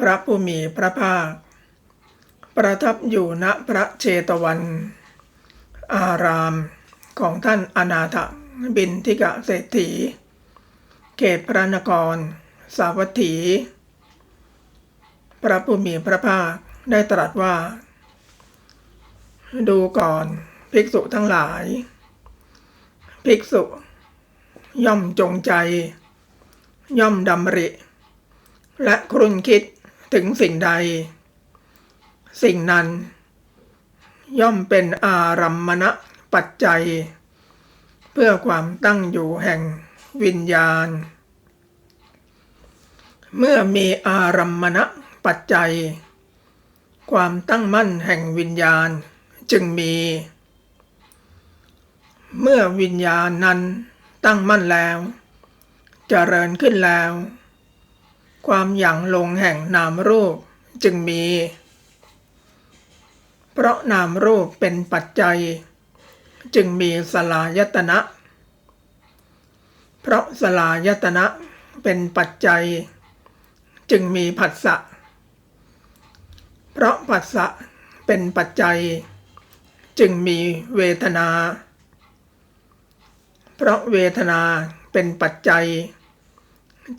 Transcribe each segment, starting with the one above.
พระผู้มีพระภาค ประทับอยู่ณพระเชตวัน อารามของท่านอนาถบินทิกะเศรษฐี เขตพระนคร สาวัตถี พระผู้มีพระภาคได้ตรัสว่า ดูก่อนภิกษุทั้งหลาย ภิกษุ ย่อมจงใจ ย่อมดำริ และครุ่นคิด ถึงสิ่งใด สิ่งนั้น ย่อมเป็นอารัมมณะปัจจัย เพื่อความตั้งอยู่แห่งวิญญาณ เมื่อมีอารัมมณะปัจจัย ความตั้งมั่นแห่งวิญญาณจึงมี เมื่อวิญญาณนั้นตั้งมั่นแล้วเจริญขึ้นแล้ว ความหยั่งลงแห่งนามรูปจึงมี เพราะนามรูปเป็นปัจจัย จึงมีสลายตนะ เพราะสลายตนะเป็นปัจจัย จึงมีผัสสะ เพราะผัสสะเป็นปัจจัย จึงมีเวทนา เพราะเวทนาเป็นปัจจัยจ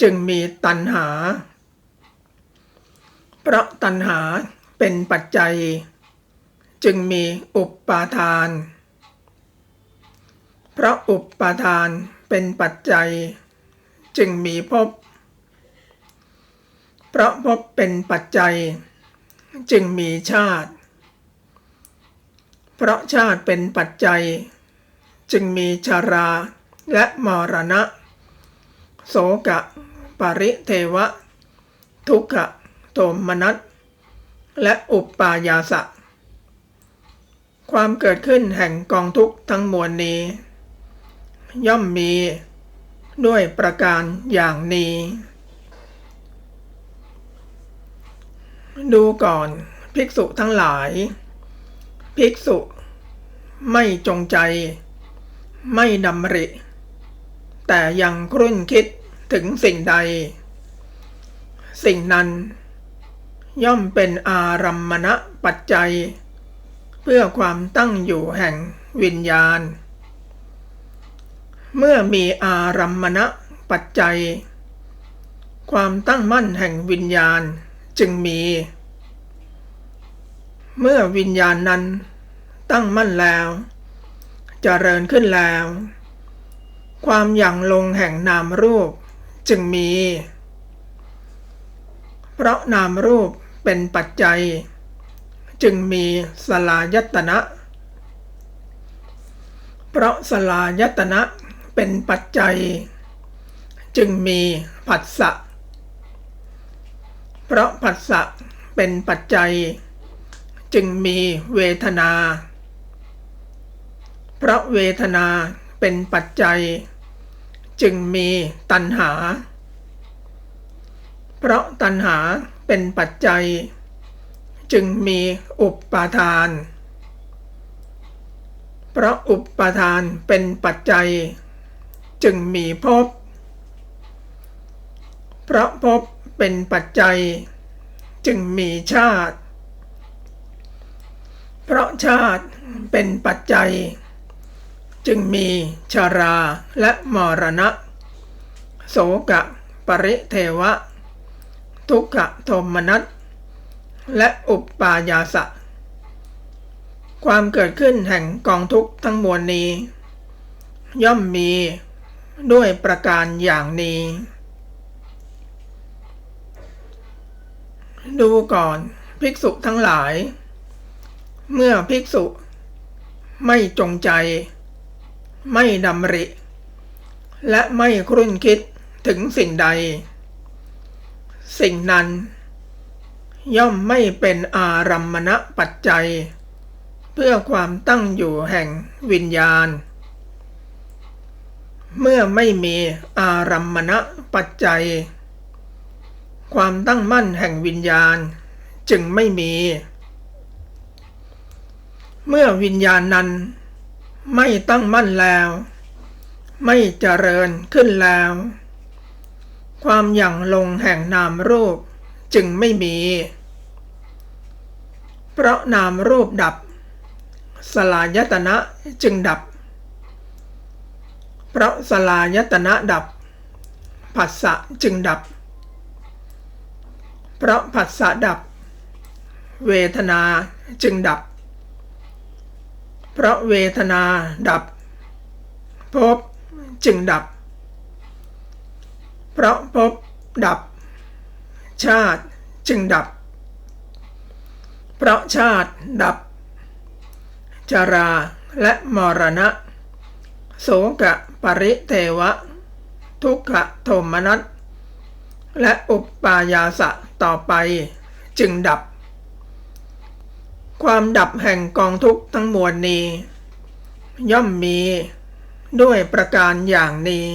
จึงมีตัณหา เพราะตัณหาเป็นปัจจัย จึงมีอุปปาทาน เพราะอุปปาทานเป็นปัจจัย จึงมีภพเพราะภพเป็นปัจจัย จึงมีชาติ เพราะชาติเป็นปัจจัย จึงมีชาราและมรณะ โสกะ ปริเทวะ ทุกขะ โทมนัสและอุปปายาสะ ความเกิดขึ้นแห่งกองทุกข์ทั้งมวลนี้ ย่อมมีด้วยประการอย่างนี้ ดูก่อนภิกษุทั้งหลาย ภิกษุ ไม่จงใจ ไม่ดำริ แต่ยังครุ่นคิดถึงสิ่งใด สิ่งนั้น ย่อมเป็นอารัมมณะปัจจัย เพื่อความตั้งอยู่แห่งวิญญาณ เมื่อมีอารัมมณะปัจจัย ความตั้งมั่นแห่งวิญญาณจึงมี เมื่อวิญญาณนั้นตั้งมั่นแล้วจเจริญขึ้นแล้ว ความหยั่งลงแห่งนามรูปจึงมี เพราะนามรูปเป็นปัจจัย จึงมีสลายตนะ เพราะสลายตนะเป็นปัจจัย จึงมีผัสสะ เพราะผัสสะเป็นปัจจัย จึงมีเวทนา เพราะเวทนาเป็นปัจจัยจ จึงมีตัณหา เพราะตัณหาเป็นปัจจัย จึงมีอุปปาทาน เพราะอุปปาทานเป็นปัจจัย จึงมีภพ เพราะภพเป็นปัจจัย จึงมีชาติ เพราะชาติเป็นปัจจัย จึงมีชาราและมรณะ โสกะ ปริเทวะ ทุกขโทมนัสและอุปปายาสะ ความเกิดขึ้นแห่งกองทุกข์ทั้งมวลนี้ ย่อมมีด้วยประการอย่างนี้ ดูก่อนภิกษุทั้งหลาย เมื่อภิกษุไม่จงใจ ไม่ดำริ และไม่ครุ่นคิดถึงสิ่งใด สิ่งนั้น ย่อมไม่เป็นอารัมมณปัจจัย เพื่อความตั้งอยู่แห่งวิญญาณ เมื่อไม่มีอารัมมณปัจจัย ความตั้งมั่นแห่งวิญญาณจึงไม่มี เมื่อวิญญาณนั้น ไม่ตั้งมั่นแล้ว ไม่เจริญขึ้นแล้ว ความหยั่งลงแห่งนามรูปจึงไม่มี เพราะนามรูปดับ สลายตนะจึงดับ เพราะสลายตนะดับผัสสะจึงดับ เพราะผัสสะดับ เวทนาจึงดับ เพราะเวทนาดับภพจึงดับ เพราะภพดับ ชาติจึงดับ เพราะชาติดับชาราและมรณะ โสกะปริเทวะ ทุกขโทมนัสและอุปปายาสะต่อไปจึงดับ ความดับแห่งกองทุกข์ทั้งมวลนี้ ย่อมมีด้วยประการอย่างนี้